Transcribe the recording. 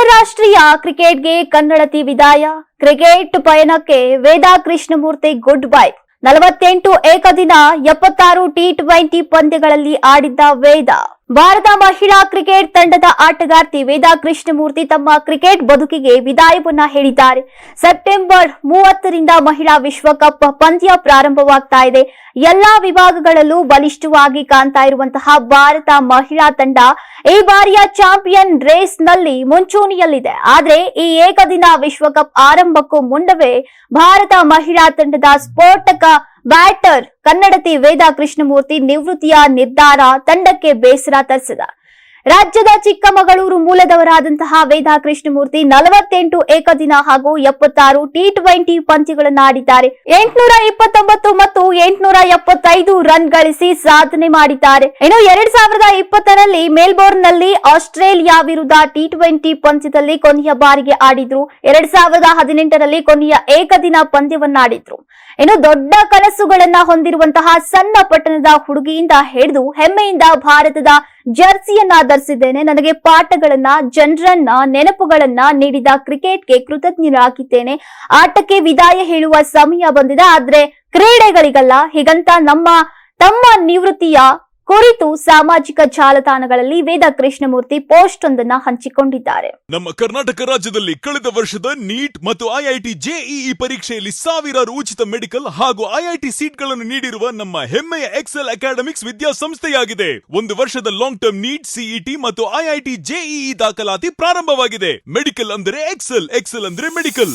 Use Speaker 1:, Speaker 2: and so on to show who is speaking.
Speaker 1: ಅಂತಾರಾಷ್ಟ್ರೀಯ ಕ್ರಿಕೆಟ್ಗೆ ಕನ್ನಡತಿ ವಿದಾಯ ಕ್ರಿಕೆಟ್ ಪಯಣಕ್ಕೆ ವೇದಾ ಕೃಷ್ಣಮೂರ್ತಿ ಗುಡ್ ಬೈ ನಲವತ್ತೆಂಟು ಏಕದಿನ ಎಪ್ಪತ್ತಾರು ಟಿ ಟ್ವೆಂಟಿ ಪಂದ್ಯಗಳಲ್ಲಿ ಆಡಿದ್ದ ವೇದ. ಭಾರತ ಮಹಿಳಾ ಕ್ರಿಕೆಟ್ ತಂಡದ ಆಟಗಾರ್ತಿ ವೇದಾ ಕೃಷ್ಣಮೂರ್ತಿ ತಮ್ಮ ಕ್ರಿಕೆಟ್ ಬದುಕಿಗೆ ವಿದಾಯವನ್ನ ಹೇಳಿದ್ದಾರೆ. ಸೆಪ್ಟೆಂಬರ್ ಮೂವತ್ತರಿಂದ ಮಹಿಳಾ ವಿಶ್ವಕಪ್ ಪಂದ್ಯ ಪ್ರಾರಂಭವಾಗ್ತಾ ಇದೆ. ಎಲ್ಲಾ ವಿಭಾಗಗಳಲ್ಲೂ ಬಲಿಷ್ಠವಾಗಿ ಕಾಣ್ತಾ ಇರುವಂತಹ ಭಾರತ ಮಹಿಳಾ ತಂಡ ಈ ಬಾರಿಯ ಚಾಂಪಿಯನ್ ರೇಸ್ನಲ್ಲಿ ಮುಂಚೂಣಿಯಲ್ಲಿದೆ. ಆದ್ರೆ ಈ ಏಕದಿನ ವಿಶ್ವಕಪ್ ಆರಂಭಕ್ಕೂ ಮುನ್ನವೇ ಭಾರತ ಮಹಿಳಾ ತಂಡದ ಸ್ಫೋಟಕ ಬ್ಯಾಟರ್ ಕನ್ನಡತಿ ವೇದಾ ಕೃಷ್ಣಮೂರ್ತಿ ನಿವೃತ್ತಿಯ ನಿರ್ಧಾರ ತಂಡಕ್ಕೆ ಬೇಸರ ತರಿಸಿದ ರಾಜ್ಯದ ಚಿಕ್ಕಮಗಳೂರು ಮೂಲದವರಾದಂತಹ ವೇದಾ ಕೃಷ್ಣಮೂರ್ತಿ ನಲವತ್ತೆಂಟು ಏಕದಿನ ಹಾಗೂ ಎಪ್ಪತ್ತಾರು ಟಿ ಟ್ವೆಂಟಿ ಪಂದ್ಯಗಳನ್ನು ಆಡಿದ್ದಾರೆ. ಎಂಟುನೂರ ಇಪ್ಪತ್ತೊಂಬತ್ತು ಮತ್ತು ಎಂಟುನೂರ ಎಪ್ಪತ್ತೈದು ರನ್ ಗಳಿಸಿ ಸಾಧನೆ ಮಾಡಿದ್ದಾರೆ. ಇನ್ನು ಎರಡ್ ಸಾವಿರದ ಇಪ್ಪತ್ತರಲ್ಲಿ ಮೆಲ್ಬೋರ್ನ್ನಲ್ಲಿ ಆಸ್ಟ್ರೇಲಿಯಾ ವಿರುದ್ಧ ಟಿ ಟ್ವೆಂಟಿ ಪಂದ್ಯದಲ್ಲಿ ಕೊನೆಯ ಬಾರಿಗೆ ಆಡಿದ್ರು. ಎರಡ್ ಸಾವಿರದ ಹದಿನೆಂಟರಲ್ಲಿ ಕೊನೆಯ ಏಕದಿನ ಪಂದ್ಯವನ್ನಾಡಿದ್ರು. ಇನ್ನು ದೊಡ್ಡ ಕನಸುಗಳನ್ನ ಹೊಂದಿರುವಂತಹ ಸಣ್ಣ ಪಟ್ಟಣದ ಹುಡುಗಿಯಿಂದ ಹಿಡಿದು ಹೆಮ್ಮೆಯಿಂದ ಭಾರತದ ಜರ್ಸಿಯನ್ನ ಧರಿಸಿದ್ದೇನೆ. ನನಗೆ ಪಾಠಗಳನ್ನ, ಜನರನ್ನ, ನೆನಪುಗಳನ್ನ ನೀಡಿದ ಕ್ರಿಕೆಟ್ಗೆ ಕೃತಜ್ಞರಾಗಿದ್ದೇನೆ. ಆಟಕ್ಕೆ ವಿದಾಯ ಹೇಳುವ ಸಮಯ ಬಂದಿದೆ. ಆದ್ರೆ ಕ್ರೀಡೆಗಳಿಗಲ್ಲ. ಹೀಗಂತ ನಮ್ಮ, ತಮ್ಮ ನಿವೃತ್ತಿಯ ಕುರಿತು ಸಾಮಾಜಿಕ ಜಾಲತಾಣಗಳಲ್ಲಿ ವೇದ ಕೃಷ್ಣಮೂರ್ತಿ ಪೋಸ್ಟ್ ಒಂದನ್ನ ಹಂಚಿಕೊಂಡಿದ್ದಾರೆ.
Speaker 2: ನಮ್ಮ ಕರ್ನಾಟಕ ರಾಜ್ಯದಲ್ಲಿ ಕಳೆದ ವರ್ಷದ ನೀಟ್ ಮತ್ತು ಐಐಟಿ ಜೆಇಇ ಪರೀಕ್ಷೆಯಲ್ಲಿ ಸಾವಿರಾರು ಉಚಿತ ಮೆಡಿಕಲ್ ಹಾಗೂ ಐಐಟಿ ಸೀಟ್ಗಳನ್ನು ನೀಡಿರುವ ನಮ್ಮ ಹೆಮ್ಮೆಯ ಎಕ್ಸೆಲ್ ಅಕಾಡೆಮಿಕ್ಸ್ ವಿದ್ಯಾಸಂಸ್ಥೆಯಾಗಿದೆ. ಒಂದು ವರ್ಷದ ಲಾಂಗ್ ಟರ್ಮ್ ನೀಟ್ ಸಿಇಟಿ ಮತ್ತು ಐಐಟಿ ಜೆಇಇ ದಾಖಲಾತಿ ಪ್ರಾರಂಭವಾಗಿದೆ. ಮೆಡಿಕಲ್ ಅಂದರೆ ಎಕ್ಸೆಲ್ ಎಕ್ಸೆಲ್ ಅಂದ್ರೆ ಮೆಡಿಕಲ್.